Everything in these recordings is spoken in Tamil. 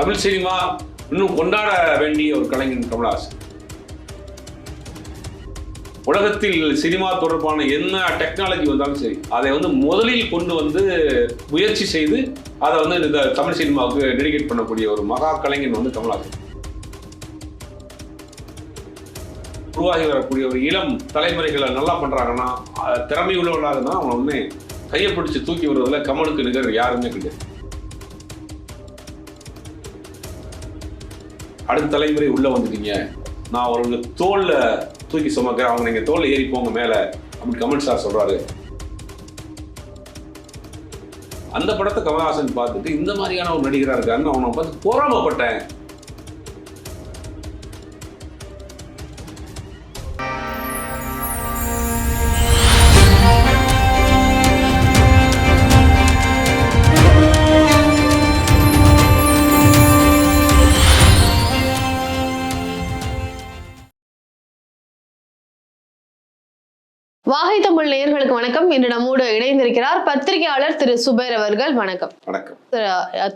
தமிழ் சினிமா இன்னும் கொண்டாட வேண்டிய ஒரு கலைஞன் கமலஹாசன். உலகத்தில் சினிமா தொடர்பான என்ன டெக்னாலஜி வந்தாலும் சரி அதை வந்து முதலில் கொண்டு வந்து முயற்சி செய்து அதை வந்து இந்த தமிழ் சினிமாவுக்கு டெடிகேட் பண்ணக்கூடிய ஒரு மகா கலைஞன் வந்து கமலஹாசன். உருவாகி வரக்கூடிய ஒரு இளம் தலைமுறைகளை நல்லா பண்றாங்கன்னா திறமை உள்ளவர்களாக தான் அவங்க வந்து கையை பிடிச்சி தூக்கி வருவதில் கமலுக்கு நிகர் யாருமே கிடையாது. அடுத்த தலைமுறை உள்ள வந்துட்டீங்க. நான் அவருக்கு தோல்ல தூக்கி சுமக்கிறேன். அவங்க நீங்க தோல்ல ஏறி போங்க மேல அப்படின்னு கமல் சார் சொல்றாரு. அந்த படத்தை கமல்ஹாசன் பார்த்துட்டு இந்த மாதிரியான ஒரு நடிகரா இருக்காருன்னு அவனை பார்த்து பொறாமப்பட்டேன். வாகை தமிழ் நேயர்களுக்கு வணக்கம். இன்று நம்மோடு இணைந்திருக்கிறார் பத்திரிகையாளர் திரு சுபேர் அவர்கள். வணக்கம். வணக்கம்.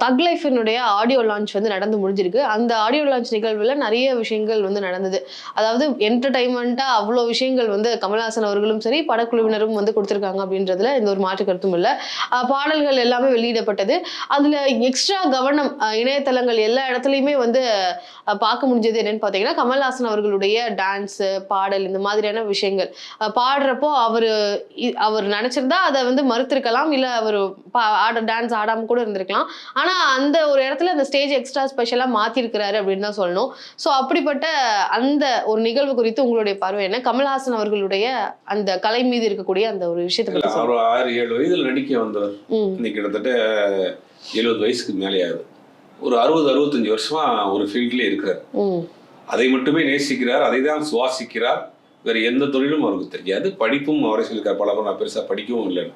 தக் லைஃபினுடைய ஆடியோ லான்ச் வந்து நடந்து முடிஞ்சிருக்கு. அந்த ஆடியோ லான்ச் நிகழ்வுல நிறைய விஷயங்கள் வந்து நடந்தது. அதாவது என்டர்டைன்மெண்ட்டா அவ்வளோ விஷயங்கள் வந்து கமல்ஹாசன் அவர்களும் சரி படக்குழுவினரும் வந்து கொடுத்திருக்காங்க அப்படின்றதுல எந்த ஒரு மாற்று கருத்தும் இல்லை. பாடல்கள் எல்லாமே வெளியிடப்பட்டது. அதுல எக்ஸ்ட்ரா கவனம் இணையதளங்கள் எல்லா இடத்துலையுமே வந்து பார்க்க முடிஞ்சது என்னன்னு பார்த்தீங்கன்னா கமல்ஹாசன் அவர்களுடைய டான்ஸ் பாடல் இந்த மாதிரியான விஷயங்கள். அஹ் பாடுறப்போ அவரு அவர் நினைச்சிருந்தா அதை வந்து மறுத்திருக்கலாம். இல்ல அவர் ஆட டான்ஸ் ஆடாம கூட இருந்திருக்கலாம். ஆனா அந்த ஒரு இடத்துல அந்த ஸ்டேஜ் எக்ஸ்ட்ரா ஸ்பெஷலா மாத்திருக்கிறாரு அப்படின்னு தான் சொல்லணும். ஸோ அப்படிப்பட்ட அந்த ஒரு நிகழ்வு குறித்து உங்களுடைய பார்வை என்ன? கமல்ஹாசன் அவர்களுடைய அந்த கலை மீது இருக்கக்கூடிய அந்த ஒரு விஷயத்தை. அவர் ஆறு ஏழு வயதுல நடிக்க வந்தவர் இன்னைக்கு கிட்டத்தட்ட எழுபது வயசுக்கு மேலே ஆகுது ஒரு அறுபது அறுபத்தஞ்சு வருஷமா ஒரு ஃபீல்ட்லேயே இருக்கார். ம். அதை மட்டுமே நேசிக்கிறார் அதை தான் சுவாசிக்கிறார். வேற எந்த தொழிலும் அவருக்கு தெரியாது. படிப்பும் அவரே சொல்லியிருக்கார். பல நான் பெருசாக படிக்கவும் இல்லைன்னு.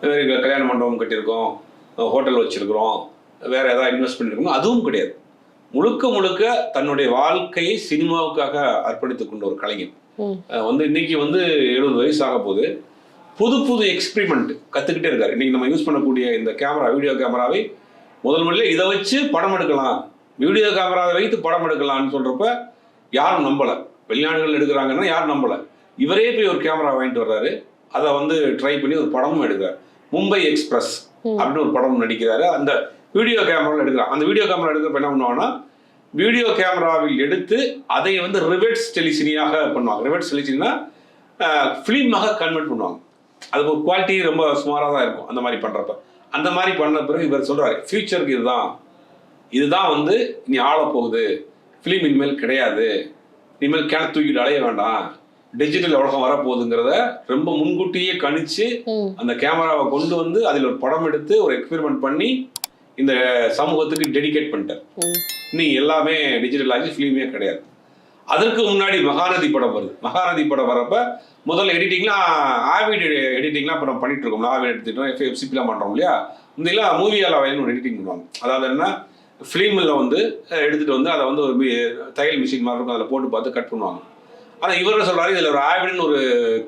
வேறு கல்யாண மண்டபம் கட்டியிருக்கோம். ஹோட்டல் வச்சிருக்கிறோம். வேற ஏதாவது இன்வெஸ்ட் பண்ணியிருக்கோம் அதுவும் கிடையாது. முழுக்க முழுக்க தன்னுடைய வாழ்க்கையை சினிமாவுக்காக அர்ப்பணித்துக் கொண்ட ஒரு கலைஞன். வந்து இன்னைக்கு வந்து எழுபது வயசு ஆக போகுது. புது புது எக்ஸ்பெரிமெண்ட் கத்துக்கிட்டே இருக்காரு. இன்னைக்கு நம்ம யூஸ் பண்ணக்கூடிய இந்த கேமரா வீடியோ கேமராவை முதல் முதல்ல இதை வச்சு படம் எடுக்கலாம். வீடியோ கேமராவை வைத்து படம் எடுக்கலாம்னு சொல்றப்ப யாரும் நம்பல. வெளிநாடுகள் எடுக்கிறாங்கன்னா யாரும் நம்பல. இவரே போய் ஒரு கேமரா வாங்கிட்டு வர்றாரு. அதை வந்து ட்ரை பண்ணி ஒரு படமும் எடுக்கிறார். மும்பை எக்ஸ்பிரஸ். அப்படின்னு ஒரு படம் நடிக்கிறாரு. அந்த வீடியோ கேமராவில் எடுக்கிறான் அந்த வீடியோ கேமரா எடுக்கிறப்ப என்ன பண்ணுவாங்கன்னா வீடியோ கேமராவில் எடுத்து அதை வந்து ரிவர்ஸ் டெலிசினியாக பண்ணுவாங்க. ரிவர்ஸ் டெலிசினா ஃபிலிமாக கன்வெர்ட் பண்ணுவாங்க. அது ஒரு குவாலிட்டி ரொம்ப சுமாராக தான் இருக்கும் அந்த மாதிரி பண்ணுறப்ப அந்த மாதிரி பண்ண பிறகு இவர் சொல்றாரு ஃபியூச்சருக்கு இதுதான். இதுதான் வந்து இனி ஆளப் போகுது ஃபிலிம் இனிமேல் கிடையாது. இனிமேல் கிண தூக்கிட்டு அலைய வேண்டாம். டிஜிட்டல் உலகம் வரப்போகுதுங்கிறத ரொம்ப முன்கூட்டியே கணிச்சு அந்த கேமராவை கொண்டு வந்து அதில் ஒரு படம் எடுத்து ஒரு எக்ஸ்பெரிமெண்ட் பண்ணி இந்த சமூகத்துக்கு டெடிகேட் பண்ணிட்டார். நீ எல்லாமே டிஜிட்டல் ஆகி ஃபிலிமே கிடையாது. அதற்கு முன்னாடி மகாநதி படம் வருது. மகாநதி படம் வரப்ப முதல்ல எடிட்டிங்லாம் ஆவிட் எடிட்டிங்லாம் இப்போ நம்ம பண்ணிட்டு இருக்கோம் ஆவிட் எடுத்துட்டோம். எஃப்எஃப்சிபிலாம் பண்ணுறோம் இல்லையா? முந்தையெல்லாம் மூவியால் வயல்னு ஒரு எடிட்டிங் பண்ணுவாங்க. அதாவது என்ன? ஃபிலிமில் வந்து அஹ், எடுத்துட்டு வந்து அதை வந்து ஒரு மி- தையல் மிஷின் மாதிரி இருக்கும் அதில் போட்டு பார்த்து கட் பண்ணுவாங்க. ஆனால் இவர் சொல்றாரு இதில் ஒரு ஆவிட்னு ஒரு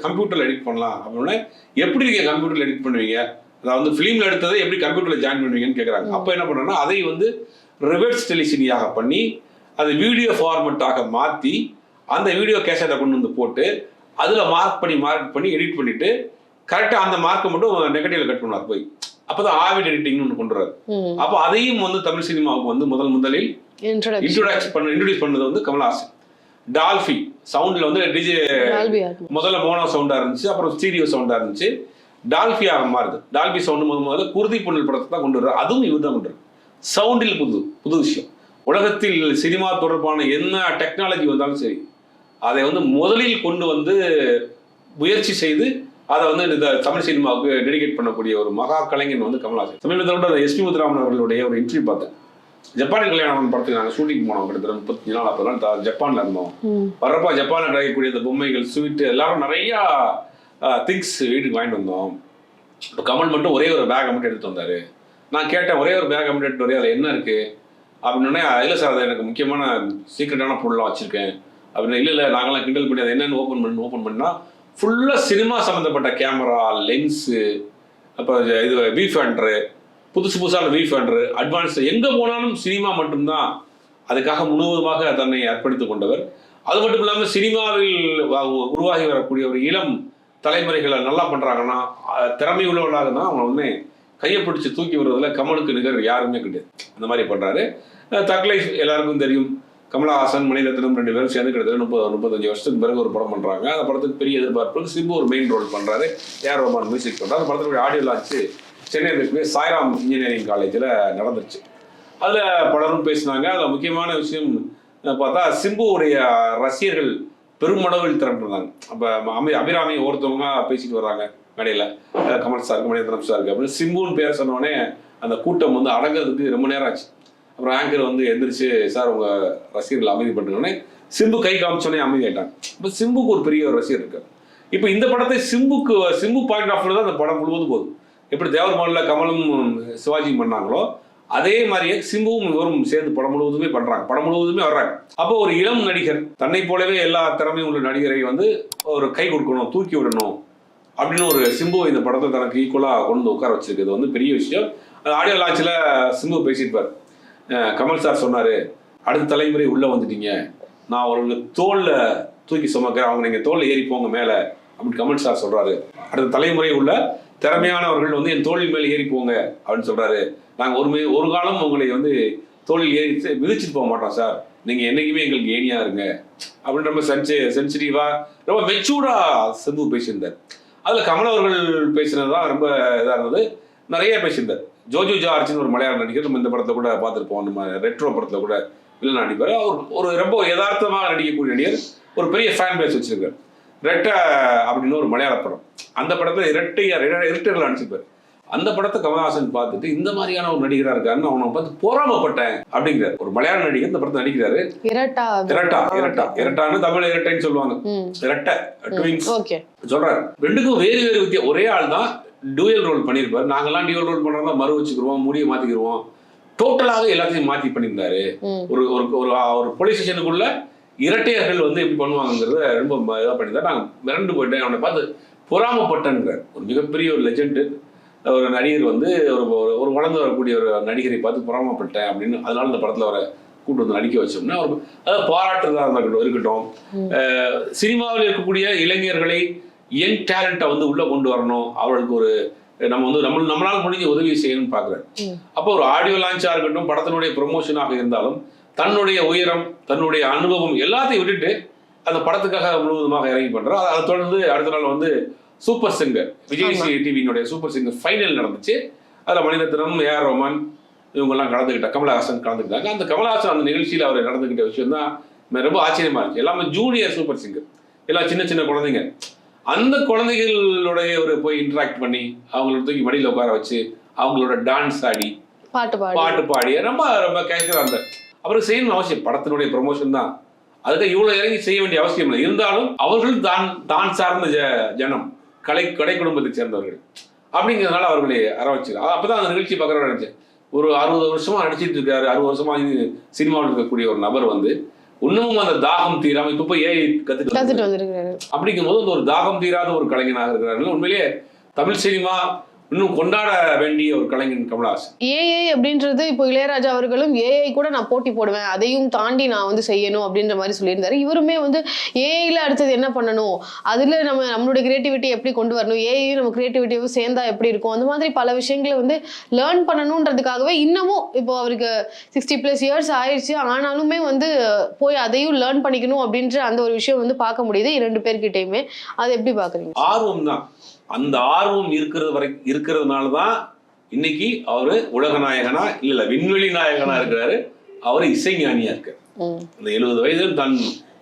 கம்ப்யூட்டரில் எடிட் பண்ணலாம். அப்படின்னா எப்படி நீங்கள் கம்ப்யூட்டரில் எடிட் பண்ணுவீங்க? அதாவது வந்து ஃபிலிமில் எடுத்ததை எப்படி கம்ப்யூட்டரில் ஜாயின் பண்ணுவீங்கன்னு கேட்குறாங்க அப்போ என்ன பண்ணுறோன்னா அதை வந்து ரிவர்ஸ் டெலிசினியாக பண்ணி அது வீடியோ ஃபார்மெட்டாக மாற்றி அந்த வீடியோ கேசட்டை கொண்டு வந்து போட்டு அதில் மார்க் பண்ணி மார்க் பண்ணி எடிட் பண்ணிட்டு கரெக்டாக அந்த மார்க்கை மட்டும் நெகட்டிவ்ல கட் பண்ணுவார் போய். அப்பதான் ஆவிட் எடிட்டிங்னு ஒன்று கொண்டு வர்றாரு. ம். அப்போ அதையும் வந்து தமிழ் சினிமாவுக்கு வந்து முதல் முதலில் இன்ட்ரோடக்ஷன் பண்ண இன்ட்ரோடியூஸ் பண்ணது வந்து கமல்ஹாசன். டால்ஃபி சவுண்டில் வந்து டிஜே முதல்ல மோனோ சவுண்டா இருந்துச்சு அப்புறம் ஸ்டீரியோ சவுண்டா இருந்துச்சு. டால்ஃபியாக மாறுது. டால்பி சவுண்டு முதல் முதல்ல குருதி பொண்ணல் படத்தை தான் கொண்டு வர்றாரு. அதுவும் இவர் தான் கொண்டு சவுண்டில் புது புது விஷயம். உலகத்தில் சினிமா தொடர்பான என்ன டெக்னாலஜி வந்தாலும் சரி அதை வந்து முதலில் கொண்டு வந்து முயற்சி செய்து அதை வந்து இந்த தமிழ் சினிமாவுக்கு டெடிகேட் பண்ணக்கூடிய ஒரு மகா கலைஞன் வந்து கமல்ஹாசன். சமீபத்தில் கூட எஸ்பி முத்துராமன் அவர்களுடைய ஒரு இன்டர்வியூ பார்த்தேன். ஜப்பானில் கல்யாணம் படத்துக்கு நாங்கள் ஷூட்டிங் போனோம் கிட்டத்தட்ட முப்பத்தஞ்சு நாள் அப்போ நாள். ஜப்பானில் இருந்தோம். வர்றப்ப ஜப்பானில் கிடைக்கக்கூடிய இந்த பொம்மைகள் ஸ்வீட்டு எல்லாரும் நிறையா திங்ஸ் வீட்டுக்கு வாங்கிட்டு வந்தோம். இப்போ கமல் மட்டும் ஒரே ஒரு பேக்கை மட்டும் எடுத்து வந்தார். நான் கேட்டேன் ஒரே ஒரு பேக்கை மட்டும் எடுத்து வரே அதில் என்ன இருக்குது அப்படின்னே இல்லை சார் அது எனக்கு முக்கியமான சீக்ரெட்டான பொருள்லாம் வச்சுருக்கேன். அப்படின்னு இல்லை இல்லை நாங்களாம் கிண்டல் பண்ணி அதை என்னென்னு ஓப்பன் பண்ணி ஓப்பன் பண்ணால் ஃபுல்லாக சினிமா சம்மந்தப்பட்ட கேமரா லென்ஸு அப்போ இது பீஃப் ஹண்ட்ரு புதுசு புதுசான ரீஃபண்டர் அட்வான்ஸ் எங்கே போனாலும் சினிமா மட்டும்தான் அதுக்காக முழுவதுமாக தன்னை ஏற்படுத்திக் கொண்டவர். அது மட்டும் இல்லாமல் சினிமாவில் உருவாகி வரக்கூடிய ஒரு இளம் தலைமுறைகளை நல்லா பண்ணுறாங்கன்னா திறமை உள்ளவர்களாக தான் அவங்க வந்து கையை பிடிச்சி தூக்கி விடுறதுல கமலுக்கு நிகர் யாருமே கிடையாது. அந்த மாதிரி பண்ணுறாரு தக்லைஃப் எல்லாருக்கும் தெரியும். கமலஹாசன் மணிரத்னம் ரெண்டு பேரும் சேர்ந்து கிட்டத்தட்ட முப்பது முப்பத்தஞ்சு வருஷத்துக்கு பிறகு ஒரு படம் பண்ணுறாங்க அந்த படத்துக்கு பெரிய எதிர்பார்ப்பு சிம்பு ஒரு மெயின் ரோல் பண்ணுறாரு ஏஆர் ரோமான் மியூசிக் பண்ணுறாரு அந்த படத்துக்கு ஆடியோ லான்ச்சு சென்னையில் இருக்கக்கூடிய சாய்ராம் இன்ஜினியரிங் காலேஜில் நடந்துச்சு அதில் பலரும் பேசினாங்க. அதில் முக்கியமான விஷயம் பார்த்தா சிம்புவுடைய ரசிகர்கள் பெருமளவில் திரண்டிருந்தாங்க. அப்போ அமி அபிராமி ஒருத்தவங்க பேசிட்டு வர்றாங்க மேடையில். கமல் சாருக்கு மணிரத்னம் சாருக்கு அப்படின்னு சிம்புன்னு பேர் சொன்னோடனே அந்த கூட்டம் வந்து அடங்கிறதுக்கு ரொம்ப நேரம் ஆச்சு. அப்புறம் ஆங்கர் வந்து எந்திரிச்சு சார் உங்க ரசிகர்கள் அமைதி பண்ணுங்கன்னு சிம்பு கை காமிச்சோடனே அமைதி ஆயிட்டாங்க இப்போ சிம்புக்கு ஒரு பெரிய ஒரு ரசிகர் இருக்கு இப்போ இந்த படத்தை சிம்புக்கு சிம்பு பாயிண்ட் ஆஃப் தான் அந்த படம் முழுவதும் போகுது. எப்படி தேவர்மான்ல கமலும் சிவாஜியும் பண்ணாங்களோ அதே மாதிரியே சிம்புவும் இவரும் சேர்ந்து படம் முழுவதுமே பண்றாங்க. படம் முழுவதுமே வர்றாங்க. அப்போ ஒரு இளம் நடிகர் தன்னை போலவே எல்லா திறமையும் உள்ள நடிகரை வந்து ஒரு கை கொடுக்கணும் தூக்கி விடணும் அப்படின்னு ஒரு சிம்பு இந்த படத்தை தனக்கு ஈக்குவலாக கொண்டு உட்கார வச்சிருக்கிறது வந்து பெரிய விஷயம். ஆடியோ லான்ச்சில் சிம்பு பேசியிருப்பார். கமல் சார் சொன்னார் அடுத்த தலைமுறை உள்ளே வந்துட்டீங்க. நான் அவர்களுக்கு தோலில் தூக்கி சுமக்கிறேன். அவங்க நீங்கள் தோலில் ஏறி போங்க மேலே அப்படின்னு கமல் சார் சொல்கிறாரு அடுத்த தலைமுறை உள்ள திறமையானவர்கள் வந்து என் தோளில் மேலே ஏறி போங்க அப்படின்னு சொல்கிறாரு நாங்கள் ஒரு ஒரு காலம் உங்களை வந்து தோளில் ஏறி மிதிச்சிட்டு போக மாட்டோம் சார். நீங்கள் என்றைக்குமே எங்களுக்கு ஏனியா இருங்க அப்படின்னு ரொம்ப சென்சி சென்சிட்டிவாக ரொம்ப மெச்சூர்டாக சிம்பு பேசியிருந்தார். அதில் கமல் அவர்கள் பேசினது தான் ரொம்ப இதாக இருந்தது. நிறைய பேசியிருந்தார். ஜோஜு ஜார்ஜ்னு ஒரு மலையாள நடிகர் நம்ம இந்த படத்தை கூட பார்த்துருப்போம். நம்ம ரெட்ரோ படத்தில் கூட வில்லன் நடிப்பார். அவர் ஒரு ரொம்ப யதார்த்தமாக நடிக்கக்கூடிய நடிகர். ஒரு பெரிய ஃபேன் பேஸ் வச்சிருக்கார். ரெட்டை அப்படின்னு ஒரு மலையாள படம். அந்த படத்தை இரட்டை இரட்டைகள் நடிச்சிருப்பார். அந்த படத்தை கமல்ஹாசன் பார்த்துட்டு இந்த மாதிரியான ஒரு நடிகராக இருக்காருன்னு அவனை பார்த்து பொறாமப்பட்டேன் அப்படிங்கிறார். ஒரு மலையாள நடிகர் இந்த படத்தை நடிக்கிறாரு. இரட்டா. இரட்டா இரட்டா. இரட்டான்னு தமிழ் இரட்டைன்னு சொல்லுவாங்க. இரட்டை சொல்றாரு. ரெண்டுக்கும் வேறு வேறு வித்தியா ஒரே ஆள் தான் டூயல் ரோல் பண்ணியிருப்பாரு நாங்கெல்லாம் டியூயல் ரோல் பண்றதா மறு வச்சுக்கிருவோம் முடிய மாத்திக்கிருவோம். டோட்டலாக எல்லாத்தையும் மாத்தி பண்ணியிருந்தாரு. ஒரு ஒரு ஒரு ஒரு போலீஸ் ஸ்டேஷனுக்குள்ள இரட்டையர்கள் வந்து எப்படி பண்ணுவாங்கங்கிறத ரொம்ப ம- இதா பண்ணியிருந்தாரு. நாங்கள் மிரண்டு போயிட்டேன். அவனை பார்த்து பொறாமப்பட்டேங்கிறார் ஒரு மிகப்பெரிய ஒரு லெஜெண்டு ஒரு நடிகர் வந்து ஒரு ஒரு- ஒரு வளர்ந்து வரக்கூடிய ஒரு நடிகரை பார்த்து பொறாமப்பட்டேன் அப்படின்னு அதனால இந்த படத்துல அவரை கூட்டு வந்து நடிக்க வச்சோம்னா அவர் அதாவது பாராட்டுறதா இருக்கட்டும் இருக்கட்டும். சினிமாவில் இருக்கக்கூடிய இளைஞர்களை யங் டேலண்ட்டை வந்து உள்ள கொண்டு வரணும். அவர்களுக்கு ஒரு நம்ம வந்து நம்ம நம்மளால முடிஞ்ச உதவி செய்யணும்னு பார்க்குறாரு. அப்போ ஒரு ஆடியோ லான்ச்சாக இருக்கட்டும் படத்தினுடைய ப்ரொமோஷனாக இருந்தாலும் தன்னுடைய உயரம் தன்னுடைய அனுபவம் எல்லாத்தையும் விட்டுட்டு அந்த படத்துக்காக முழுவதுமாக இறங்கி பண்றாரு அதை தொடர்ந்து அடுத்த நாள் வந்து சூப்பர் சிங்கர் விஜய் டிவியினுடைய சூப்பர் சிங்கர் ஃபைனல் நடந்துச்சு. அதில் மணிரத்னம் ஏஆர் ரோமான் இவங்கெல்லாம் கலந்துக்கிட்ட கமலஹாசன் கலந்துக்கிட்டாங்க. அந்த கமலஹாசன் அந்த நிகழ்ச்சியில் அவர் நடந்துக்கிட்ட விஷயம் தான் ரொம்ப ஆச்சரியமா இருந்துச்சு எல்லாமே ஜூனியர் சூப்பர் சிங்கர் எல்லாம் சின்ன சின்ன குழந்தைங்க. அந்த குழந்தைகளுடைய ஒரு போய் இன்டராக்ட் பண்ணி அவங்கள தூக்கி மடியில் உட்கார வச்சு அவங்களோட டான்ஸ் ஆடி பாட்டு பாடு. பாட்டு பாடி ரொம்ப ரொம்ப கேட்கிறாங்க இருந்தார் அவருக்கு செய்யணும் அவசியம் படத்தினுடைய ப்ரொமோஷன் தான். அதுக்கு இவ்வளவு இறங்கி செய்ய வேண்டிய அவசியம் இல்லை. இருந்தாலும் அவர்கள் தான் தான் சார்ந்த ஜ- ஜனம் கலை கலை குடும்பத்தை சேர்ந்தவர்கள். அப்படிங்கிறதுனால அவர்களை அரவச்சு அப்பதான் அந்த நிகழ்ச்சி பார்க்குற நினைச்சேன். ஒரு அறுபது வருஷமா நடிச்சிட்டு இருக்காரு. அறுபது வருஷமா இது சினிமாவில் இருக்கக்கூடிய ஒரு நபர் வந்து இன்னமும் அந்த தாகம் தீராம இப்ப போய் ஏஐ கத்துட்டு கத்துட்டு வந்திருக்கிறாரு. அப்படிங்கும்போது அந்த ஒரு தாகம் தீராத ஒரு கலைஞனாக இருக்கிறார்கள் உண்மையிலேயே தமிழ் சினிமா இன்னும் கொண்டாட வேண்டிய ஒரு கலைஞன் கமலஹாசன். ஏஐ அப்படின்றது இப்போ இளையராஜா அவர்களும் ஏஐ கூட நான் போட்டி போடுவேன் அதையும் தாண்டி நான் வந்து செய்யணும் அப்படின்ற மாதிரி சொல்லியிருந்தாரு. இவருமே வந்து ஏஐல அடுத்தது என்ன பண்ணணும்? அதுல நம்ம நம்மளுடைய கிரியேட்டிவிட்டி எப்படி கொண்டு வரணும்? ஏஐயும் நம்ம கிரியேட்டிவிட்டியும் சேர்ந்தா எப்படி இருக்கும்? அந்த மாதிரி பல விஷயங்களை வந்து லேர்ன் பண்ணணுன்றதுக்காகவே இன்னமும் இப்போ அவருக்கு சிக்ஸ்டி பிளஸ் இயர்ஸ் ஆயிடுச்சு. ஆனாலுமே வந்து போய் அதையும் லேர்ன் பண்ணிக்கணும் அப்படின்ற அந்த ஒரு விஷயம் வந்து பார்க்க முடியுது. இரண்டு பேர்கிட்டயுமே. அதை எப்படி பாக்குறீங்க ஆர்வம் தான் அந்த ஆர்வம் இருக்கிறது வரை இருக்கிறதுனால தான் இன்னைக்கு அவரு உலக நாயகனா இல்ல விண்வெளி நாயகனா இருக்கிறாரு. அவர் இசைஞானியா இருக்காரு. ம். அந்த எழுபது வயதில் தன்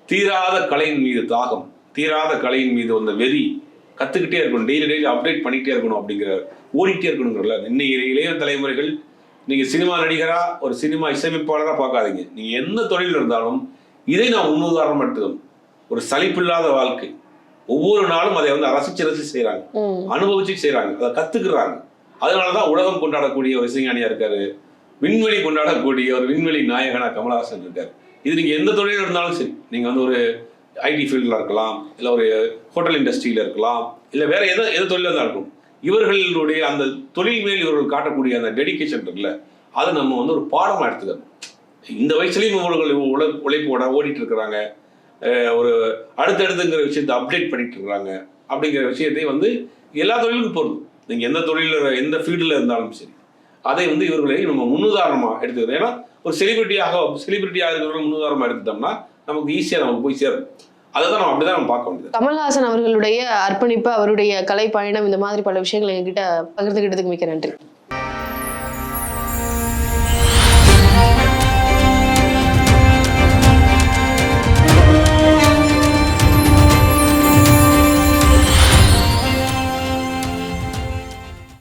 தீராத கலையின் மீது தாகம் தீராத கலையின் மீது வந்த வெறி கத்துக்கிட்டே இருக்கணும் டெய்லி டெய்லி அப்டேட் பண்ணிக்கிட்டே இருக்கணும் அப்படிங்கிற ஓடிட்டே இருக்கணுங்கிறல. இன்னைக்கு இளைய தலைமுறைகள் நீங்க சினிமா நடிகரா ஒரு சினிமா இசையமைப்பாளரா பார்க்காதீங்க. நீங்க எந்த தொழில் இருந்தாலும் இதை நான் முன்னுதாரணம் எடுத்துக்கணும். ஒரு சலிப்பில்லாத வாழ்க்கை. ஒவ்வொரு நாளும் அதை வந்து ரசிச்சு ரசிச்சு செய்றாங்க. ம். அனுபவிச்சு செய்றாங்க. அதை கத்துக்கிறாங்க. அதனாலதான் உலகம் கொண்டாடக்கூடிய ஒரு இசைஞானியா இருக்காரு. விண்வெளி கொண்டாடக்கூடிய ஒரு விண்வெளி நாயகனா கமலஹாசன் இருக்காரு. இது நீங்க எந்த தொழில் இருந்தாலும் சரி. நீங்க வந்து ஒரு ஐடி ஃபீல்டில் இருக்கலாம் இல்லை ஒரு ஹோட்டல் இண்டஸ்ட்ரியில இருக்கலாம் இல்லை வேற எது எது தொழிலாக தான் இருக்கும். இவர்களுடைய அந்த தொழில் மேல் இவர்கள் காட்டக்கூடிய அந்த டெடிகேஷன் இருக்குல்ல அதை நம்ம வந்து ஒரு பாடமா எடுத்துக்கணும். இந்த வயசுலயும் இவர்கள் உழை உழைப்போட ஓடிட்டு இருக்கிறாங்க. ஒரு அடுத்தடுத்துங்கிற விஷயத்தை அப்டேட் பண்ணிட்டு இருக்கிறாங்க அப்படிங்கிற விஷயத்தை வந்து எல்லா தொழிலுக்கும் பொருள் நீங்கள் எந்த தொழிலில் எந்த ஃபீல்டில் இருந்தாலும் சரி. அதை வந்து இவர்களை நம்ம முன்னுதாரணமாக எடுத்துக்கிறோம் ஏன்னா ஒரு செலிபிரிட்டியாக செலிபிரிட்டியாக இருக்கிறவங்க முன்னுதாரணமாக எடுத்துட்டோம்னா நமக்கு ஈஸியாக நமக்கு போய் சேரும் அதை தான் நம்ம அப்படிதான் நம்ம பார்க்க முடியும் கமல்ஹாசன் அவர்களுடைய அர்ப்பணிப்பு அவருடைய கலை பயணம் இந்த மாதிரி பல விஷயங்கள் எங்ககிட்ட பகிர்ந்துகிட்டதுக்கு மிக்க நன்றி.